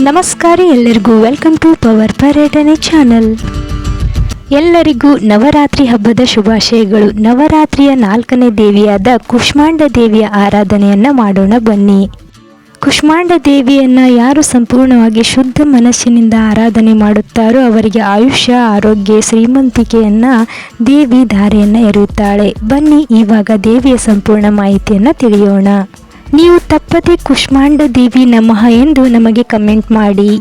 ನಮಸ್ಕಾರ ಎಲ್ಲರಿಗೂ. Welcome to power Paryatane channel ಎಲ್ಲರಿಗೂ ನವರಾತ್ರಿ ಹಬ್ಬದ ಶುಭಾಶಯಗಳು. ನವರಾತ್ರಿಯ ನಾಲ್ಕನೇ ದೇವಿಯಾದ ಕುಷ್ಮಾಂಡ ದೇವಿಯ ಆರಾಧನೆಯನ್ನ ಮಾಡೋಣ ಬನ್ನಿ. ಕುಷ್ಮಾಂಡ ದೇವಿಯನ್ನ ಯಾರು ಸಂಪೂರ್ಣವಾಗಿ ಶುದ್ಧ ಮನಸ್ಸಿನಿಂದ ಆರಾಧನೆ ಮಾಡುತ್ತಾರೋ ಅವರಿಗೆ ಆಯುಷ್ಯ, ಆರೋಗ್ಯ, ಶ್ರೀಮಂತಿಕೆಯನ್ನ, ದೇವಿ ಧಾರೆಯನ್ನು ಎರೆಯುತ್ತಾಳೆ. ಬನ್ನಿ, ಇವಾಗ ದೇವಿಯ ಸಂಪೂರ್ಣ ಮಾಹಿತಿಯನ್ನ ತಿಳಿಯೋಣ. ನೀವು ತಪ್ಪದೆ ಕುಷ್ಮಾಂಡ ದೇವಿ ನಮಃ ಎಂದು ನಮಗೆ ಕಮೆಂಟ್ ಮಾಡಿ.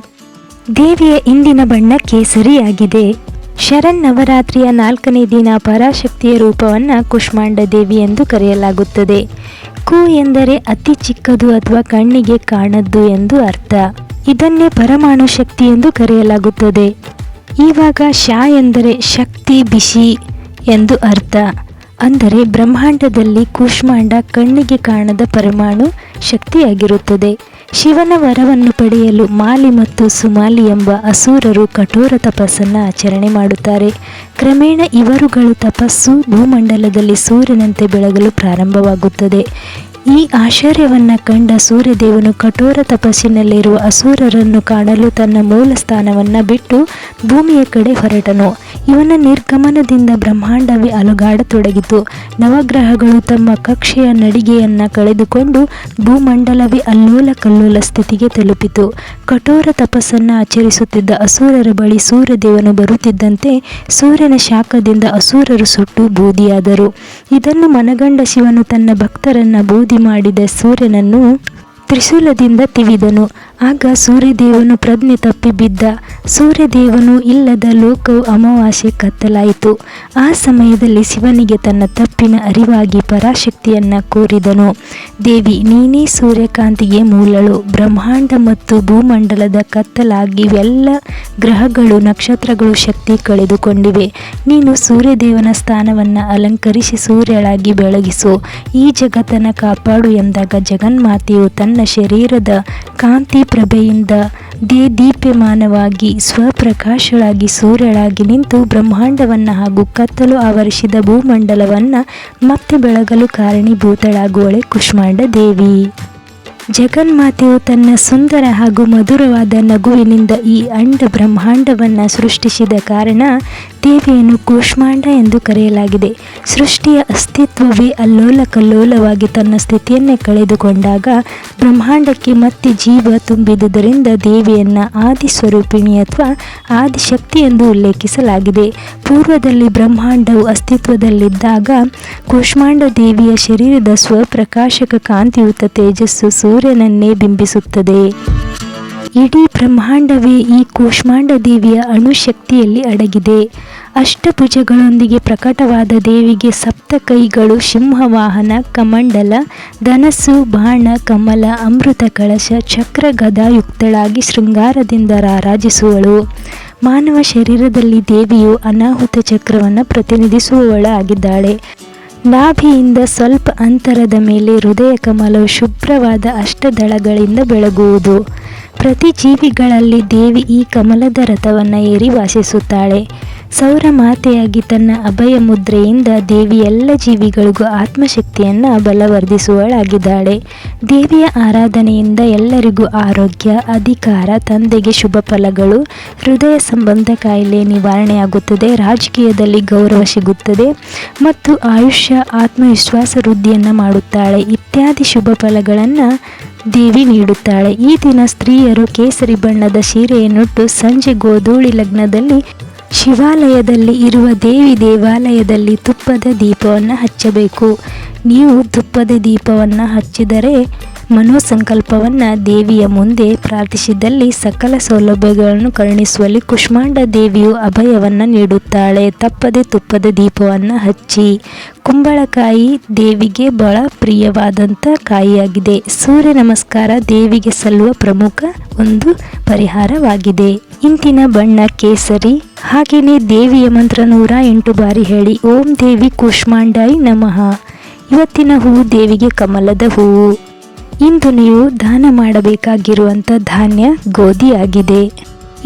ದೇವಿಯ ಇಂದಿನ ಬಣ್ಣ ಕೇಸರಿಯಾಗಿದೆ ಶರಣ್ ನವರಾತ್ರಿಯ ನಾಲ್ಕನೇ ದಿನ ಪರಾಶಕ್ತಿಯ ರೂಪವನ್ನು ಕುಷ್ಮಾಂಡ ದೇವಿ ಎಂದು ಕರೆಯಲಾಗುತ್ತದೆ. ಕು ಎಂದರೆ ಅತಿ ಚಿಕ್ಕದು ಅಥವಾ ಕಣ್ಣಿಗೆ ಕಾಣದ್ದು ಎಂದು ಅರ್ಥ. ಇದನ್ನೇ ಪರಮಾಣು ಶಕ್ತಿ ಎಂದು ಕರೆಯಲಾಗುತ್ತದೆ. ಇವಾಗ ಶಾ ಎಂದರೆ ಶಕ್ತಿ, ಬಿಸಿ ಎಂದು ಅರ್ಥ. ಅಂದರೆ ಬ್ರಹ್ಮಾಂಡದಲ್ಲಿ ಕೂಷ್ಮಾಂಡ ಕಣ್ಣಿಗೆ ಕಾಣದ ಪರಮಾಣು ಶಕ್ತಿಯಾಗಿರುತ್ತದೆ. ಶಿವನ ವರವನ್ನು ಪಡೆಯಲು ಮಾಲಿ ಮತ್ತು ಸುಮಾಲಿ ಎಂಬ ಅಸುರರು ಕಠೋರ ತಪಸ್ಸನ್ನು ಆಚರಣೆ ಮಾಡುತ್ತಾರೆ. ಕ್ರಮೇಣ ಇವರುಗಳು ತಪಸ್ಸು ಭೂಮಂಡಲದಲ್ಲಿ ಸೂರ್ಯನಂತೆ ಬೆಳಗಲು ಪ್ರಾರಂಭವಾಗುತ್ತದೆ. ಈ ಆಶ್ಚರ್ಯವನ್ನ ಕಂಡ ಸೂರ್ಯದೇವನು ಕಠೋರ ತಪಸ್ಸಿನಲ್ಲಿರುವ ಅಸುರರನ್ನು ಕಾಣಲು ತನ್ನ ಮೂಲ ಸ್ಥಾನವನ್ನ ಬಿಟ್ಟು ಭೂಮಿಯ ಕಡೆ ಹೊರಟನು. ಇವನ ನಿರ್ಗಮನದಿಂದ ಬ್ರಹ್ಮಾಂಡವೇ ಅಲುಗಾಡತೊಡಗಿತು. ನವಗ್ರಹಗಳು ತಮ್ಮ ಕಕ್ಷೆಯ ನಡಿಗೆಯನ್ನ ಕಳೆದುಕೊಂಡು ಭೂಮಂಡಲವೇ ಅಲ್ಲೋಲ ಕಲ್ಲೋಲ ಸ್ಥಿತಿಗೆ ತಲುಪಿತು. ಕಠೋರ ತಪಸ್ಸನ್ನ ಆಚರಿಸುತ್ತಿದ್ದ ಅಸುರರ ಬಳಿ ಸೂರ್ಯದೇವನು ಬರುತ್ತಿದ್ದಂತೆ ಸೂರ್ಯನ ಶಾಖದಿಂದ ಅಸುರರು ಸುಟ್ಟು ಬೂದಿಯಾದರು. ಇದನ್ನು ಮನಗಂಡ ಶಿವನು ತನ್ನ ಭಕ್ತರನ್ನ ಬೂದಿ ಮಾಡಿದ ಸೂರ್ಯನನ್ನು ತ್ರಿಶೂಲದಿಂದ ತಿವಿದನು. ಆಗ ಸೂರ್ಯದೇವನು ಪ್ರಜ್ಞೆ ತಪ್ಪಿ ಬಿದ್ದ. ಸೂರ್ಯದೇವನು ಇಲ್ಲದ ಲೋಕವು ಅಮಾವಾಸ್ಯೆ ಕತ್ತಲಾಯಿತು. ಆ ಸಮಯದಲ್ಲಿ ಶಿವನಿಗೆ ತನ್ನ ತಪ್ಪಿನ ಅರಿವಾಗಿ ಪರಾಶಕ್ತಿಯನ್ನು ಕೋರಿದನು. ದೇವಿ, ನೀನೇ ಸೂರ್ಯಕಾಂತಿಗೆ ಮೂಲಳು. ಬ್ರಹ್ಮಾಂಡ ಮತ್ತು ಭೂಮಂಡಲದ ಕತ್ತಲಾಗಿ ಎಲ್ಲ ಗ್ರಹಗಳು, ನಕ್ಷತ್ರಗಳು ಶಕ್ತಿ ಕಳೆದುಕೊಂಡಿವೆ. ನೀನು ಸೂರ್ಯದೇವನ ಸ್ಥಾನವನ್ನು ಅಲಂಕರಿಸಿ ಸೂರ್ಯಳಾಗಿ ಬೆಳಗಿಸು. ಈ ಜಗತ್ತನ್ನು ಕಾಪಾಡು ಎಂದಾಗ ಜಗನ್ಮಾತೆಯು ತನ್ನ ಶರೀರದ ಕಾಂತಿ ಪ್ರಭೆಯಿಂದ ದೇ ದೀಪ್ಯಮಾನವಾಗಿ ಸ್ವಪ್ರಕಾಶಳಾಗಿ ಸೂರ್ಯಳಾಗಿ ನಿಂತು ಬ್ರಹ್ಮಾಂಡವನ್ನು ಹಾಗೂ ಕತ್ತಲು ಆವರಿಸಿದ ಭೂಮಂಡಲವನ್ನು ಮತ್ತೆ ಬೆಳಗಲು ಕಾರಣೀಭೂತಳಾಗುವಳೆ ಕುಷ್ಮಾಂಡ ದೇವಿ. ಜಗನ್ಮಾತೆಯು ತನ್ನ ಸುಂದರ ಹಾಗೂ ಮಧುರವಾದ ನಗುವಿನಿಂದ ಈ ಅಂಡ ಬ್ರಹ್ಮಾಂಡವನ್ನು ಸೃಷ್ಟಿಸಿದ ಕಾರಣ ದೇವಿಯನ್ನು ಕೂಷ್ಮಾಂಡ ಎಂದು ಕರೆಯಲಾಗಿದೆ. ಸೃಷ್ಟಿಯ ಅಸ್ತಿತ್ವವೇ ಅಲ್ಲೋಲ ಕಲ್ಲೋಲವಾಗಿ ತನ್ನ ಸ್ಥಿತಿಯನ್ನೇ ಕಳೆದುಕೊಂಡಾಗ ಬ್ರಹ್ಮಾಂಡಕ್ಕೆ ಮತ್ತೆ ಜೀವ ತುಂಬಿದುದರಿಂದ ದೇವಿಯನ್ನು ಆದಿ ಸ್ವರೂಪಿಣಿ ಅಥವಾ ಆದಿಶಕ್ತಿ ಎಂದು ಉಲ್ಲೇಖಿಸಲಾಗಿದೆ. ಪೂರ್ವದಲ್ಲಿ ಬ್ರಹ್ಮಾಂಡವು ಅಸ್ತಿತ್ವದಲ್ಲಿದ್ದಾಗ ಕೂಷ್ಮಾಂಡ ದೇವಿಯ ಶರೀರದ ಸ್ವಪ್ರಕಾಶಕ ಕಾಂತಿಯುತ ತೇಜಸ್ಸು ಸೂರ್ಯನನ್ನೇ ಬಿಂಬಿಸುತ್ತದೆ. ಇಡೀ ಬ್ರಹ್ಮಾಂಡವೇ ಈ ಕೂಷ್ಮಾಂಡ ದೇವಿಯ ಅಣುಶಕ್ತಿಯಲ್ಲಿ ಅಡಗಿದೆ. ಅಷ್ಟಭುಜಗಳೊಂದಿಗೆ ಪ್ರಕಟವಾದ ದೇವಿಗೆ ಸಪ್ತ ಕೈಗಳು, ಸಿಂಹವಾಹನ, ಕಮಂಡಲ, ಧನಸ್ಸು, ಬಾಣ, ಕಮಲ, ಅಮೃತ ಕಳಶ ಚಕ್ರ ಗದಾಯುಕ್ತಳಾಗಿ ಶೃಂಗಾರದಿಂದ ರಾರಾಜಿಸುವಳು. ಮಾನವ ಶರೀರದಲ್ಲಿ ದೇವಿಯು ಅನಾಹುತ ಚಕ್ರವನ್ನು ಪ್ರತಿನಿಧಿಸುವವಳಾಗಿದ್ದಾಳೆ. ನಾಭಿಯಿಂದ ಸ್ವಲ್ಪ ಅಂತರದ ಮೇಲೆ ಹೃದಯ ಕಮಲವು ಶುಭ್ರವಾದ ಅಷ್ಟದಳಗಳಿಂದ ಬೆಳಗುವುದು. ಪ್ರತಿ ಜೀವಿಗಳಲ್ಲಿ ದೇವಿ ಈ ಕಮಲದ ರಥವನ್ನು ಏರಿ ವಾಸಿಸುತ್ತಾಳೆ. ಸೌರ ಮಾತೆಯಾಗಿ ತನ್ನ ಅಭಯ ಮುದ್ರೆಯಿಂದ ದೇವಿ ಎಲ್ಲ ಜೀವಿಗಳಿಗೂ ಆತ್ಮಶಕ್ತಿಯನ್ನು ಬಲವರ್ಧಿಸುವಳಾಗಿದ್ದಾಳೆ. ದೇವಿಯ ಆರಾಧನೆಯಿಂದ ಎಲ್ಲರಿಗೂ ಆರೋಗ್ಯ, ಅಧಿಕಾರ, ತಂದೆಗೆ ಶುಭ ಫಲಗಳು, ಹೃದಯ ಸಂಬಂಧ ಕಾಯಿಲೆ ನಿವಾರಣೆಯಾಗುತ್ತದೆ, ರಾಜಕೀಯದಲ್ಲಿ ಗೌರವ ಸಿಗುತ್ತದೆ ಮತ್ತು ಆಯುಷ್ಯ, ಆತ್ಮವಿಶ್ವಾಸ ವೃದ್ಧಿಯನ್ನು ಮಾಡುತ್ತಾಳೆ. ಇತ್ಯಾದಿ ಶುಭ ಫಲಗಳನ್ನು ದೇವಿ ನೀಡುತ್ತಾಳೆ. ಈ ದಿನ ಸ್ತ್ರೀಯರು ಕೇಸರಿ ಬಣ್ಣದ ಸೀರೆಯನ್ನುಟ್ಟು ಸಂಜೆ ಗೋಧೂಳಿ ಲಗ್ನದಲ್ಲಿ ಶಿವಾಲಯದಲ್ಲಿ ಇರುವ ದೇವಿ ದೇವಾಲಯದಲ್ಲಿ ತುಪ್ಪದ ದೀಪವನ್ನು ಹಚ್ಚಬೇಕು. ನೀವು ತುಪ್ಪದ ದೀಪವನ್ನು ಹಚ್ಚಿದರೆ ಮನೋಸಂಕಲ್ಪವನ್ನು ದೇವಿಯ ಮುಂದೆ ಪ್ರಾರ್ಥಿಸಿದಲ್ಲಿ ಸಕಲ ಸೌಲಭ್ಯಗಳನ್ನು ಕರುಣಿಸುವಲ್ಲಿ ಕುಷ್ಮಾಂಡ ದೇವಿಯು ಅಭಯವನ್ನು ನೀಡುತ್ತಾಳೆ. ತಪ್ಪದೆ ತುಪ್ಪದ ದೀಪವನ್ನು ಹಚ್ಚಿ. ಕುಂಬಳಕಾಯಿ ದೇವಿಗೆ ಬಹಳ ಪ್ರಿಯವಾದಂಥ ಕಾಯಿಯಾಗಿದೆ. ಸೂರ್ಯ ನಮಸ್ಕಾರ ದೇವಿಗೆ ಸಲ್ಲುವ ಪ್ರಮುಖ ಒಂದು ಪರಿಹಾರವಾಗಿದೆ. ಇಂತಿನ ಬಣ್ಣ ಕೇಸರಿ ಹಾಗೆಯೇ ದೇವಿಯ ಮಂತ್ರ ನೂರ ಎಂಟು ಬಾರಿ ಹೇಳಿ, ಓಂ ದೇವಿ ಕುಷ್ಮಾಂಡಾಯಿ ನಮಃ. ಇವತ್ತಿನ ಹೂವು ದೇವಿಗೆ ಕಮಲದ ಹೂವು ಇಂದು ನೀವು ದಾನ ಮಾಡಬೇಕಾಗಿರುವಂಥ ಧಾನ್ಯ ಗೋಧಿ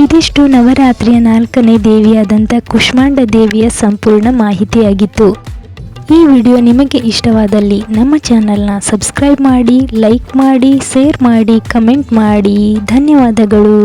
ಇದಿಷ್ಟು ನವರಾತ್ರಿಯ ನಾಲ್ಕನೇ ದೇವಿಯಾದಂಥ ಕುಷ್ಮಾಂಡ ದೇವಿಯ ಸಂಪೂರ್ಣ ಮಾಹಿತಿಯಾಗಿತ್ತು. ಈ ವಿಡಿಯೋ ನಿಮಗೆ ಇಷ್ಟವಾದಲ್ಲಿ ನಮ್ಮ ಚಾನಲ್ನ ಸಬ್ಸ್ಕ್ರೈಬ್ ಮಾಡಿ, ಲೈಕ್ ಮಾಡಿ, ಶೇರ್ ಮಾಡಿ, ಕಮೆಂಟ್ ಮಾಡಿ. ಧನ್ಯವಾದಗಳು.